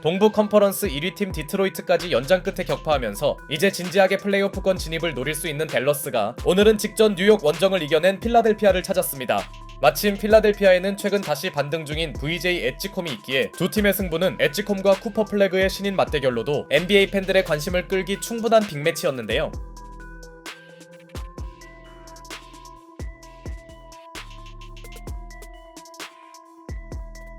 동부 컨퍼런스 1위 팀 디트로이트까지 연장 끝에 격파하면서 이제 진지하게 플레이오프권 진입을 노릴 수 있는 댈러스가 오늘은 직전 뉴욕 원정을 이겨낸 필라델피아를 찾았습니다. 마침 필라델피아에는 최근 다시 반등 중인 VJ 엣지콤이 있기에 두 팀의 승부는 엣지콤과 쿠퍼 플래그의 신인 맞대결로도 NBA 팬들의 관심을 끌기 충분한 빅매치였는데요.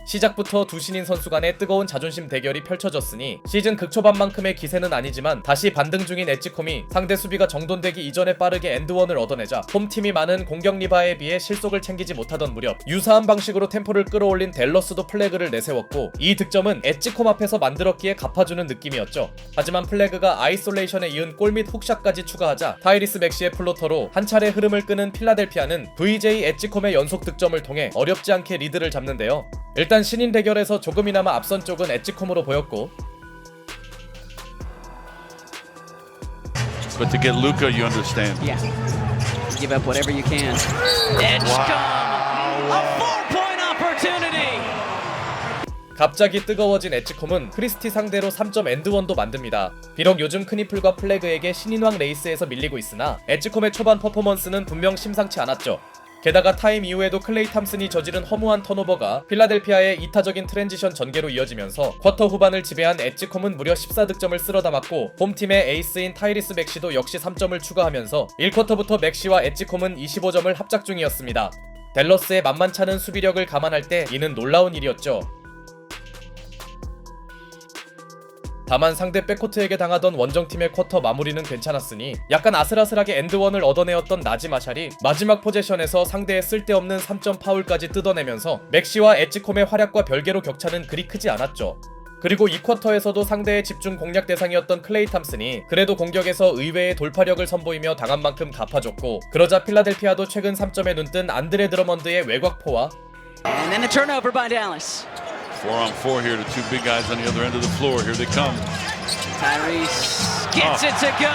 시작부터 두 신인 선수 간의 뜨거운 자존심 대결이 펼쳐졌으니 시즌 극초반만큼의 기세는 아니지만 다시 반등 중인 엣지콤이 상대 수비가 정돈되기 이전에 빠르게 엔드원을 얻어내자 홈팀이 많은 공격 리바에 비해 실속을 챙기지 못하던 무렵 유사한 방식으로 템포를 끌어올린 델러스도 플래그를 내세웠고 이 득점은 엣지콤 앞에서 만들었기에 갚아주는 느낌이었죠. 하지만 플래그가 아이솔레이션에 이은 골 및 훅샷까지 추가하자 타이리스 맥시의 플로터로 한 차례 흐름을 끄는 필라델피아는 VJ 엣지콤의 연속 득점을 통해 어렵지 않게 리드를 잡는데요. 일단 신인 대결에서 조금이나마 앞선 쪽은 엣지콤으로 보였고 But to get Luca, you understand. Yeah. Give up whatever you can. Edgecombe! A four-point opportunity! 갑자기 뜨거워진 엣지콤은 크리스티 상대로 3점 엔드원도 만듭니다. 비록 요즘 크니플과 플래그에게 신인왕 레이스에서 밀리고 있으나 엣지콤의 초반 퍼포먼스는 분명 심상치 않았죠. 게다가 타임 이후에도 클레이 탐슨이 저지른 허무한 턴오버가 필라델피아의 이타적인 트랜지션 전개로 이어지면서 쿼터 후반을 지배한 엣지콤은 무려 14득점을 쓸어 담았고 홈팀의 에이스인 타이리스 맥시도 역시 3점을 추가하면서 1쿼터부터 맥시와 엣지콤은 25점을 합작 중이었습니다. 댈러스의 만만찮은 수비력을 감안할 때 이는 놀라운 일이었죠. 다만 상대 백코트에게 당하던 원정팀의 쿼터 마무리는 괜찮았으니 약간 아슬아슬하게 엔드원을 얻어내었던 나지 마샬이 마지막 포제션에서 상대의 쓸데없는 3점 파울까지 뜯어내면서 맥시와 엣지콤의 활약과 별개로 격차는 그리 크지 않았죠. 그리고 이 쿼터에서도 상대의 집중 공략 대상이었던 클레이 탐슨이 그래도 공격에서 의외의 돌파력을 선보이며 당한 만큼 갚아줬고 그러자 필라델피아도 최근 3점에 눈뜬 안드레 드러먼드의 외곽포와 Four on four here. The two big guys on the other end of the floor. Here they come. Tyrese gets it to go,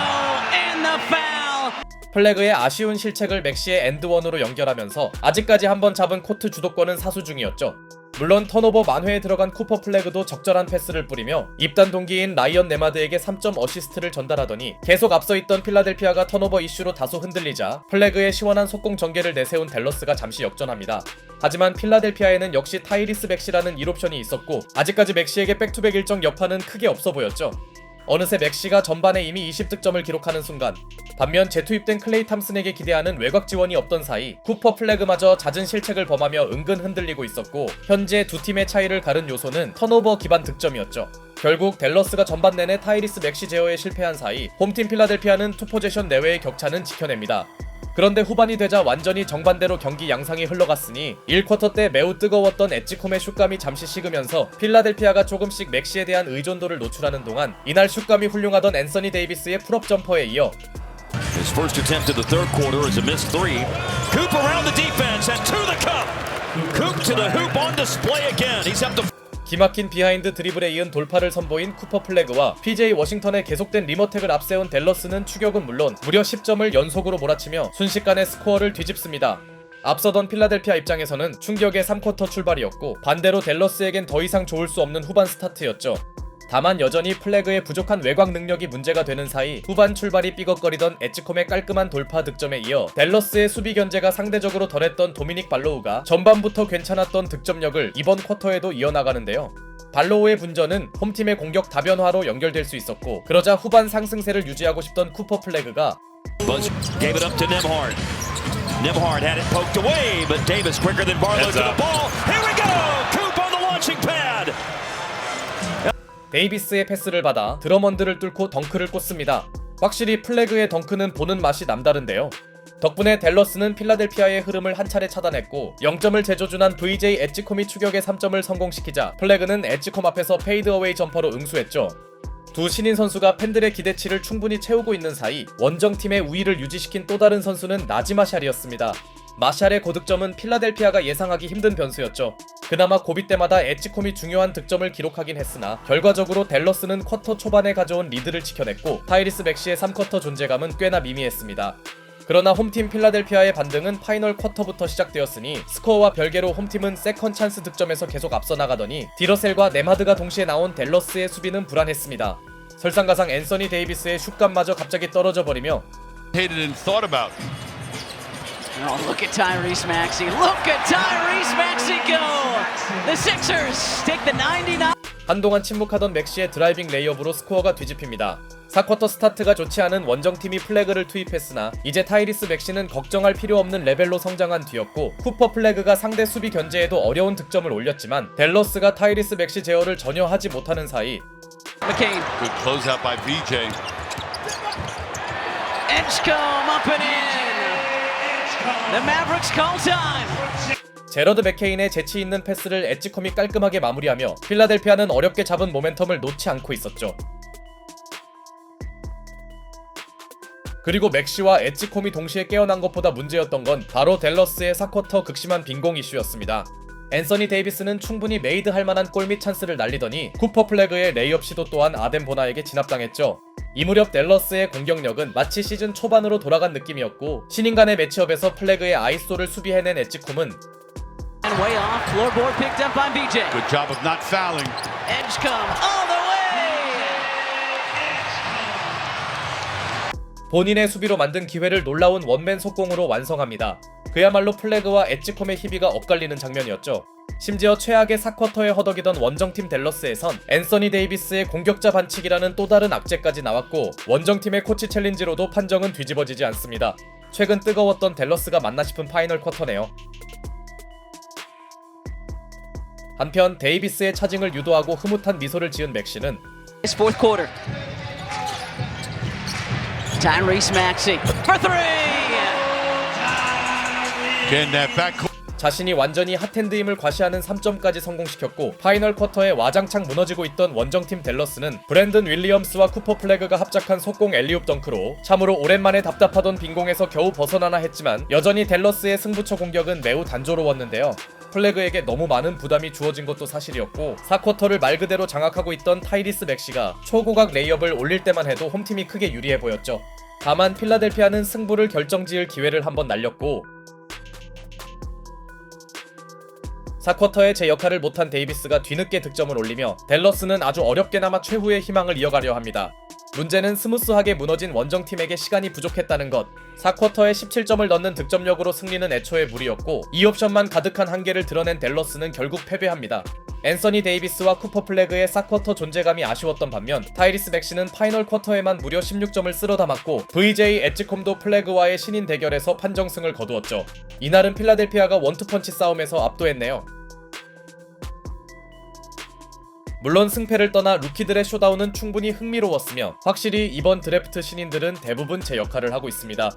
and the foul! 플래그의 아쉬운 실책을 맥시의 엔드원으로 연결하면서 아직까지 한 번 잡은 코트 주도권은 사수 중이었죠. 물론 턴오버 만회에 들어간 쿠퍼 플래그도 적절한 패스를 뿌리며 입단 동기인 라이언 네마드에게 3점 어시스트를 전달하더니 계속 앞서 있던 필라델피아가 턴오버 이슈로 다소 흔들리자 플래그의 시원한 속공 전개를 내세운 댈러스가 잠시 역전합니다. 하지만 필라델피아에는 역시 타이리스 맥시라는 1옵션이 있었고 아직까지 맥시에게 백투백 일정 여파는 크게 없어 보였죠. 어느새 맥시가 전반에 이미 20득점을 기록하는 순간 반면 재투입된 클레이 탐슨에게 기대하는 외곽 지원이 없던 사이 쿠퍼 플래그마저 잦은 실책을 범하며 은근 흔들리고 있었고 현재 두 팀의 차이를 가른 요소는 턴오버 기반 득점이었죠. 결국 댈러스가 전반 내내 타이리스 맥시 제어에 실패한 사이 홈팀 필라델피아는 투포제션 내외의 격차는 지켜냅니다. 그런데 후반이 되자 완전히 정반대로 경기 양상이 흘러갔으니 1쿼터 때 매우 뜨거웠던 엣지콤의 슛감이 잠시 식으면서 필라델피아가 조금씩 맥시에 대한 의존도를 노출하는 동안 이날 슛감이 훌륭하던 앤서니 데이비스의 풀업 점퍼에 이어 His first attempt of the third quarter is a missed three. Coop around the defense and to the cup. Coop to the hoop on display again. He's up to 기막힌 비하인드 드리블에 이은 돌파를 선보인 쿠퍼 플래그와 PJ 워싱턴의 계속된 리머텍을 앞세운 댈러스는 추격은 물론 무려 10점을 연속으로 몰아치며 순식간에 스코어를 뒤집습니다. 앞서던 필라델피아 입장에서는 충격의 3쿼터 출발이었고 반대로 댈러스에겐 더 이상 좋을 수 없는 후반 스타트였죠. 다만 여전히 플래그의 부족한 외곽 능력이 문제가 되는 사이 후반 출발이 삐걱거리던 엣지콤의 깔끔한 돌파 득점에 이어 댈러스의 수비 견제가 상대적으로 덜했던 도미닉 발로우가 전반부터 괜찮았던 득점력을 이번 쿼터에도 이어나가는데요. 발로우의 분전은 홈팀의 공격 다변화로 연결될 수 있었고 그러자 후반 상승세를 유지하고 싶던 쿠퍼 플래그가 Buzz gave it up to Nemhard. Nemhard had it poked away, but Davis quicker than Barlow Heads to the up. ball. 데이비스의 패스를 받아 드러먼드를 뚫고 덩크를 꽂습니다. 확실히 플래그의 덩크는 보는 맛이 남다른데요. 덕분에 댈러스는 필라델피아의 흐름을 한 차례 차단했고 0점을 제조준한 VJ 엣지콤이 추격의 3점을 성공시키자 플래그는 엣지콤 앞에서 페이드어웨이 점퍼로 응수했죠. 두 신인 선수가 팬들의 기대치를 충분히 채우고 있는 사이 원정팀의 우위를 유지시킨 또 다른 선수는 나지마 샬이었습니다. 마샬의 고득점은 필라델피아가 예상하기 힘든 변수였죠. 그나마 고비 때마다 엣지콤이 중요한 득점을 기록하긴 했으나 결과적으로 댈러스는 쿼터 초반에 가져온 리드를 지켜냈고 타이리스 맥시의 3쿼터 존재감은 꽤나 미미했습니다. 그러나 홈팀 필라델피아의 반등은 파이널 쿼터부터 시작되었으니 스코어와 별개로 홈팀은 세컨 찬스 득점에서 계속 앞서 나가더니 디러셀과 네마드가 동시에 나온 댈러스의 수비는 불안했습니다. 설상가상 앤서니 데이비스의 슛감마저 갑자기 떨어져 버리며 Oh, look at Tyrese Maxey. Look at Tyrese Maxey go. The Sixers take the 99. 한동안 침묵하던 맥시의 드라이빙 레이업으로 스코어가 뒤집힙니다. 4쿼터 스타트가 좋지 않은 원정팀이 플래그를 투입했으나 이제 타이리스 맥시는 걱정할 필요 없는 레벨로 성장한 뒤였고 쿠퍼 플래그가 상대 수비 견제에도 어려운 득점을 올렸지만 델러스가 타이리스 맥시 제어를 전혀 하지 못하는 사이 McCain. Good closeout by VJ. Edgecombe up and in. The Mavericks call time. 제러드 맥케인의 재치 있는 패스를 엣지컴이 깔끔하게 마무리하며 필라델피아는 어렵게 잡은 모멘텀을 놓지 않고 있었죠. 그리고 맥시와 엣지콤이 동시에 깨어난 것보다 문제였던 건 바로 댈러스의 4쿼터 극심한 빈공 이슈였습니다. 앤서니 데이비스는 충분히 메이드 할 만한 골및 찬스를 날리더니 쿠퍼 플래그의 레이업 시도 또한 아덴 보나에게 진압당했죠. 이 무렵 댈러스의 공격력은 마치 시즌 초반으로 돌아간 느낌이었고 신인 간의 매치업에서 플래그의 아이소를 수비해낸 엣지콤은 And way off. Floorboard picked up by BJ. Good job of not fouling. Edgecombe all the way. 본인의 수비로 만든 기회를 놀라운 원맨 속공으로 완성합니다. 그야말로 플래그와 엣지콤의 희비가 엇갈리는 장면이었죠. 심지어 최악의 4쿼터에 허덕이던 원정팀 댈러스에선 앤서니 데이비스의 공격자 반칙이라는 또 다른 악재까지 나왔고 원정팀의 코치 챌린지로도 판정은 뒤집어지지 않습니다. 최근 뜨거웠던 댈러스가 맞나 싶은 파이널 쿼터네요. 한편 데이비스의 차징을 유도하고 흐뭇한 미소를 지은 맥시는. Tyrese Maxey for three. Getting that back. 자신이 완전히 핫핸드임을 과시하는 3점까지 성공시켰고 파이널 쿼터에 와장창 무너지고 있던 원정팀 댈러스는 브랜든 윌리엄스와 쿠퍼 플래그가 합작한 속공 엘리웁 덩크로 참으로 오랜만에 답답하던 빈공에서 겨우 벗어나나 했지만 여전히 댈러스의 승부처 공격은 매우 단조로웠는데요. 플래그에게 너무 많은 부담이 주어진 것도 사실이었고 4쿼터를 말 그대로 장악하고 있던 타이리스 맥시가 초고각 레이업을 올릴 때만 해도 홈팀이 크게 유리해 보였죠. 다만 필라델피아는 승부를 결정지을 기회를 한번 날렸고 4쿼터에 제 역할을 못한 데이비스가 뒤늦게 득점을 올리며 댈러스는 아주 어렵게나마 최후의 희망을 이어가려 합니다. 문제는 스무스하게 무너진 원정팀에게 시간이 부족했다는 것. 4쿼터에 17점을 넣는 득점력으로 승리는 애초에 무리였고 2옵션만 가득한 한계를 드러낸 댈러스는 결국 패배합니다. 앤서니 데이비스와 쿠퍼 플래그의 4쿼터 존재감이 아쉬웠던 반면 타이리스 맥시는 파이널 쿼터에만 무려 16점을 쓸어 담았고 VJ 엣지콤도 플래그와의 신인 대결에서 판정승을 거두었죠. 이날은 필라델피아가 원투펀치 싸움에서 압도했네요. 물론 승패를 떠나 루키들의 쇼다운은 충분히 흥미로웠으며 확실히 이번 드래프트 신인들은 대부분 제 역할을 하고 있습니다.